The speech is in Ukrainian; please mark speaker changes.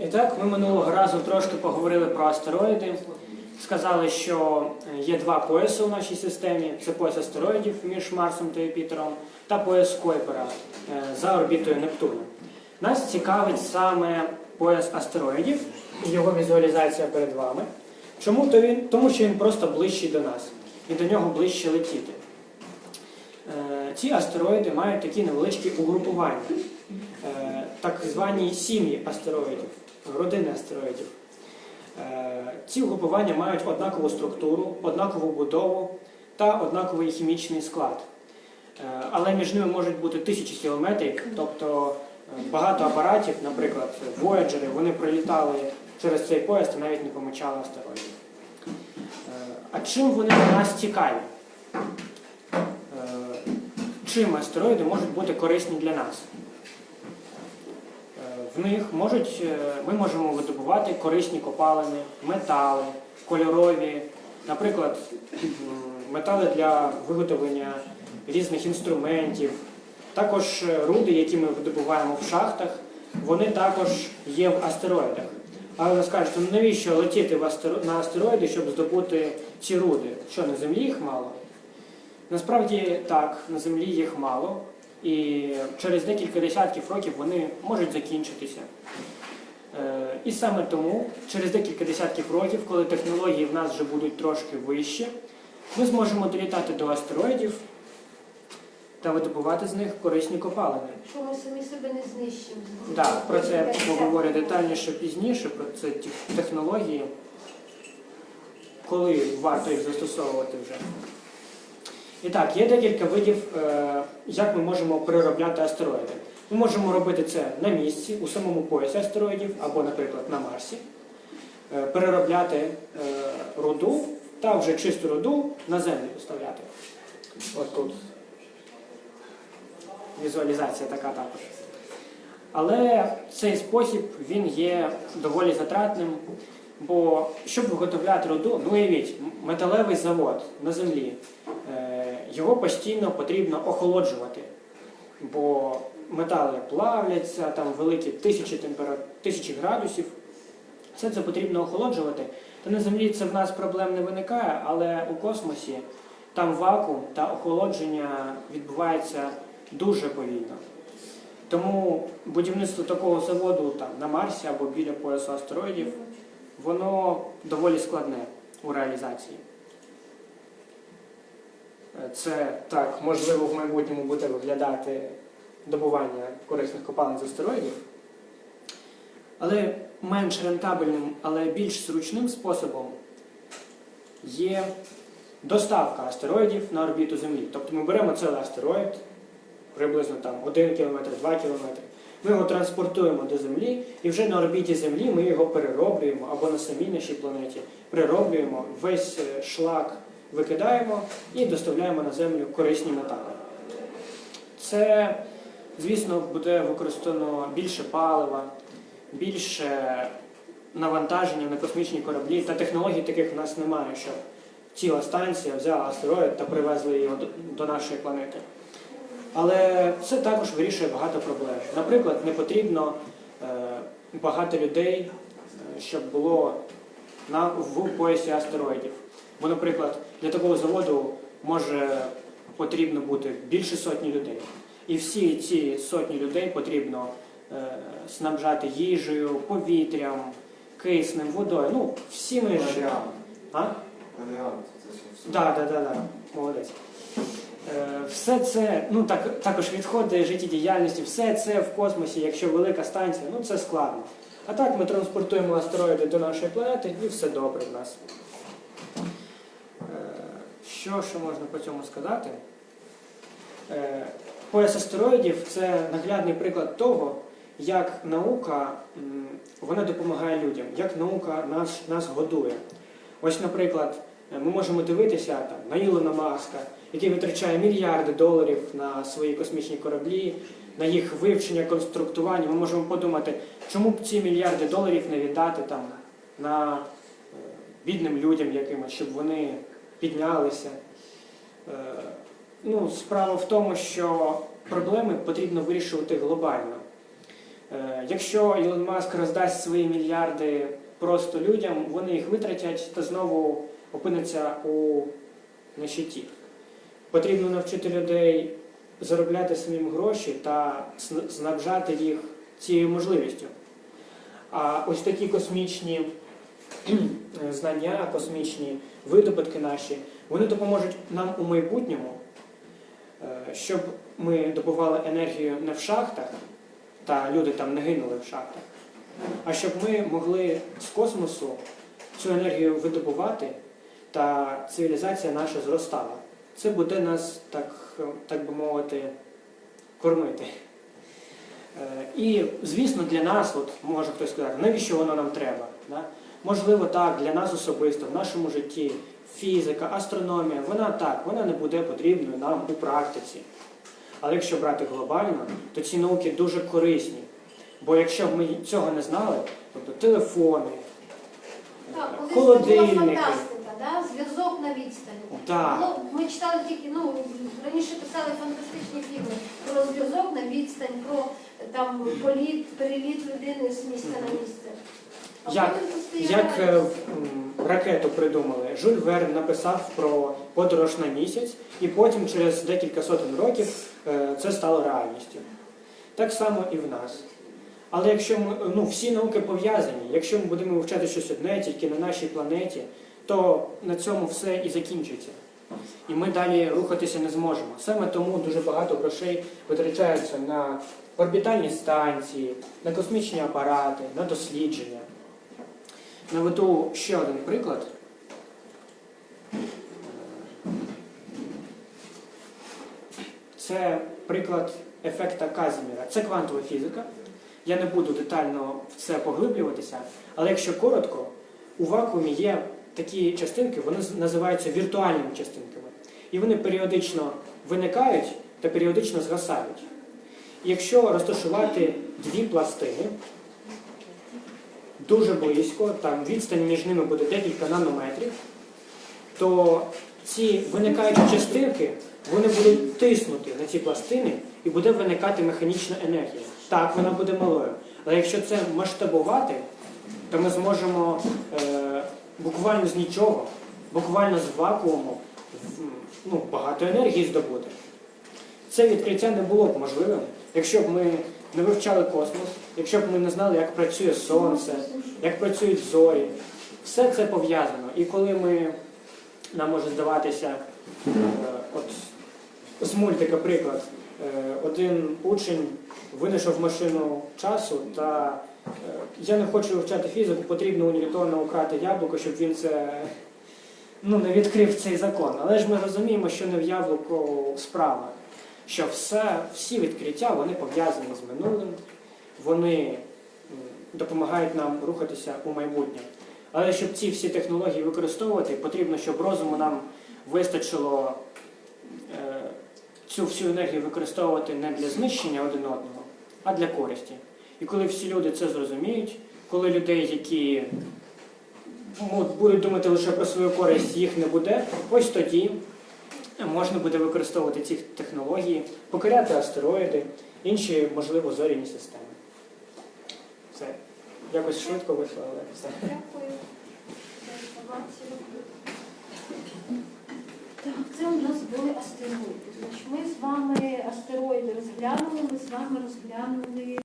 Speaker 1: І так, ми минулого разу трошки поговорили про астероїди. Сказали, що е, є два пояси у нашій системі: це пояс астероїдів між Марсом та Юпітером та пояс Койпера е, за орбітою Нептуна. Нас цікавить саме пояс астероїдів і його візуалізація перед вами. Чому то він? Тому що він просто ближчий до нас і до нього ближче летіти. Е, Ці астероїди мають такі невеличкі угрупування, так звані сім'ї астероїдів, родини астероїдів. Е, Ці угрупування мають однакову структуру, однакову будову та однаковий хімічний склад. Е, Але між ними можуть бути тисячі кілометрів, тобто е, багато апаратів, наприклад, Voyager, вони пролітали через цей пояс і навіть не помічали астероїдів. А чим вони для нас цікаві? Чим астероїди можуть бути корисні для нас? Них можуть, е, ми можемо видобувати корисні копалини, метали, кольорові, наприклад, метали для виготовлення різних інструментів. Також е, руди, які ми видобуваємо в шахтах, вони також є в астероїдах. Але ви скажете, ну навіщо летіти на астероїди, щоб здобути ці руди? Що на землі їх мало? Насправді так, на землі їх мало, і через декілька десятків років вони можуть закінчитися. Е, І саме тому, через декілька десятків років, коли технології в нас вже будуть трошки вищі, ми зможемо долітати до астероїдів та видобувати з них корисні копалини.
Speaker 2: Що ми самі себе не знищимо.
Speaker 1: Так, про це я поговорю детальніше пізніше, про це технології, коли варто їх застосовувати вже. І так, є декілька видів, е, як ми можемо переробляти астероїди. Ми можемо робити це на місці, у самому поясі астероїдів, або, наприклад, на Марсі, Е, переробляти е, руду та вже чисту руду на землю доставляти. Ось тут візуалізація така також. Але цей спосіб він є доволі затратним, бо щоб виготовляти руду, ну уявіть, металевий завод на землі, його постійно потрібно охолоджувати, бо метали плавляться, там великі тисячі, темпера... тисячі градусів. Все це потрібно охолоджувати. То на землі це в нас проблем не виникає, але у космосі там вакуум та охолодження відбувається дуже повільно. Тому будівництво такого заводу там, на Марсі або біля поясу астероїдів, воно доволі складне у реалізації. Це так, можливо, в майбутньому буде виглядати добування корисних копалин з астероїдів. Але менш рентабельним, але більш зручним способом є доставка астероїдів на орбіту Землі. Тобто ми беремо цілий астероїд, приблизно там 1 км, 2 км. Ми його транспортуємо до Землі, і вже на орбіті Землі ми його перероблюємо або на самій нашій планеті перероблюємо, весь е, шлак викидаємо і доставляємо на Землю корисні метали. Це, звісно, буде використано більше палива, більше навантаження на космічні кораблі та технологій таких в нас немає, що ціла станція взяла астероїд та привезли його до- нашої планети. Але це також вирішує багато проблем. Наприклад, не потрібно е, багато людей, е, щоб було в поясі астероїдів. Бо, наприклад, для такого заводу може потрібно бути більше сотні людей. І всі ці сотні людей потрібно е, снабжати їжею, повітрям, киснем, водою. Ну, всіми ж. А? Так, так, так, молодець. Е, Все це, ну так, також відходи життєдіяльності, все це в космосі, якщо велика станція, ну це складно. А так ми транспортуємо астероїди до нашої планети і все добре в нас. Що ще можна по цьому сказати? Е, Пояс астероїдів це наглядний приклад того, як наука вона допомагає людям, як наука нас, нас годує. Ось, наприклад, Ми можемо дивитися там, на Ілона Маска, який витрачає мільярди доларів на свої космічні кораблі, на їх вивчення, конструктування. Ми можемо подумати, чому б ці мільярди доларів не віддати там, на е, бідним людям якимось, щоб вони піднялися. Е, Ну, справа в тому, що проблеми потрібно вирішувати глобально. Е, Якщо Ілон Маск роздасть свої мільярди просто людям, вони їх витратять та знову опиняться у нищеті. Потрібно навчити людей заробляти самим гроші та сн- снабжати їх цією можливістю. А ось такі космічні знання, космічні видобутки наші, вони допоможуть нам у майбутньому, е, щоб ми добували енергію не в шахтах, та люди там не гинули в шахтах, а щоб ми могли з космосу цю енергію видобувати, та цивілізація наша зростала. Це буде нас, так, е, так би мовити, кормити. Е, І, звісно, для нас, от, може хтось сказати, навіщо воно нам треба? Да? Можливо, так, для нас особисто, в нашому житті, фізика, астрономія, вона так, вона не буде потрібною нам у практиці. Але якщо брати глобально, то ці науки дуже корисні. Бо якщо б ми цього не знали, тобто телефони,
Speaker 2: Так, колись
Speaker 1: холодильники.
Speaker 2: це була фантастика, да? зв'язок на відстані.
Speaker 1: Так.
Speaker 2: Ну, ми читали тільки, ну, раніше писали фантастичні фільми про зв'язок на відстань, про там політ, переліт людини з місця на місце.
Speaker 1: Як- Як е, ракету придумали, Жюль Верн написав про подорож на місяць, і потім через декілька сотень років е, це стало реальністю. Так само і в нас. Але якщо ми ну, всі науки пов'язані, якщо ми будемо вивчати щось одне тільки на нашій планеті, то на цьому все і закінчиться. І ми далі рухатися не зможемо. Саме тому дуже багато грошей витрачаються на орбітальні станції, на космічні апарати, на дослідження. Наведу ще один приклад. Це приклад ефекта Казіміра. Це квантова фізика. Я не буду детально в це поглиблюватися, але якщо коротко, у вакуумі є такі частинки, вони називаються віртуальними частинками. І вони періодично виникають та періодично згасають. Якщо розташувати дві пластини, дуже близько, там відстань між ними буде декілька нанометрів, то ці виникаючі частинки вони будуть тиснути на ці пластини і буде виникати механічна енергія. Так, вона буде малою. Але якщо це масштабувати, то ми зможемо е, буквально з нічого, буквально з вакууму ну, багато енергії здобути. Це відкриття не було б можливим, якщо б ми не вивчали космос, якщо б ми не знали, як працює сонце, як працюють зорі. Все це пов'язано. І коли ми, нам може здаватися, е, от з мультика приклад, е, один учень винайшов машину часу та е, я не хочу вивчати фізику, потрібно у Ньютона украти яблуко, щоб він це ну, не відкрив цей закон. Але ж ми розуміємо, що не в яблуко справа, що все, всі відкриття вони пов'язані з минулим, вони допомагають нам рухатися у майбутнє. Але щоб ці всі технології використовувати, потрібно, щоб розуму нам вистачило е, цю всю енергію використовувати не для знищення один одного, а для користі. І коли всі люди це зрозуміють, коли людей, які будуть думати лише про свою користь, їх не буде, ось тоді можна буде використовувати ці технології, покоряти астероїди, інші, можливо, зоряні системи. Все. Якось швидко вийшло, але все.
Speaker 2: Дякую за інформацію. Так, це у нас були астероїди. Значить, ми з вами астероїди розглянули, ми з вами розглянули